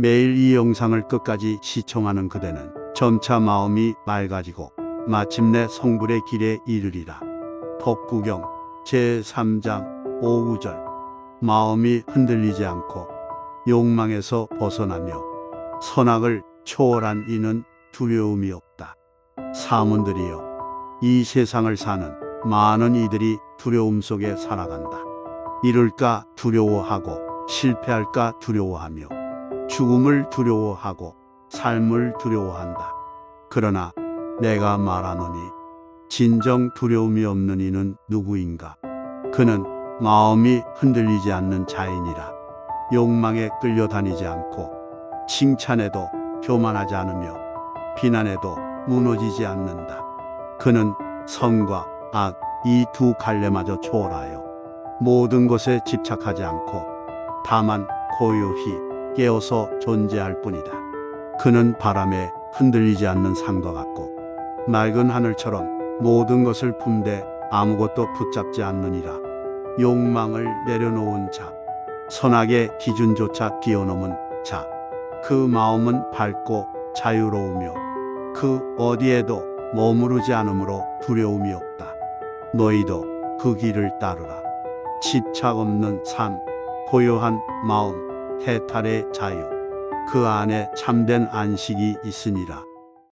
매일 이 영상을 끝까지 시청하는 그대는 점차 마음이 맑아지고 마침내 성불의 길에 이르리라. 법구경 제3장 5구절 마음이 흔들리지 않고 욕망에서 벗어나며 선악을 초월한 이는 두려움이 없다. 사문들이여 이 세상을 사는 많은 이들이 두려움 속에 살아간다. 이룰까 두려워하고 실패할까 두려워하며 죽음을 두려워하고 삶을 두려워한다. 그러나 내가 말하노니 진정 두려움이 없는 이는 누구인가? 그는 마음이 흔들리지 않는 자인이라. 욕망에 끌려다니지 않고 칭찬에도 교만하지 않으며 비난에도 무너지지 않는다. 그는 선과 악 이 두 갈래마저 초월하여 모든 것에 집착하지 않고 다만 고요히 깨어서 존재할 뿐이다. 그는 바람에 흔들리지 않는 산과 같고 맑은 하늘처럼 모든 것을 품되 아무것도 붙잡지 않느니라. 욕망을 내려놓은 자, 선악의 기준조차 뛰어넘은 자, 그 마음은 밝고 자유로우며 그 어디에도 머무르지 않으므로 두려움이 없다. 너희도 그 길을 따르라. 집착 없는 삶, 고요한 마음, 해탈의 자유, 그 안에 참된 안식이 있으니라.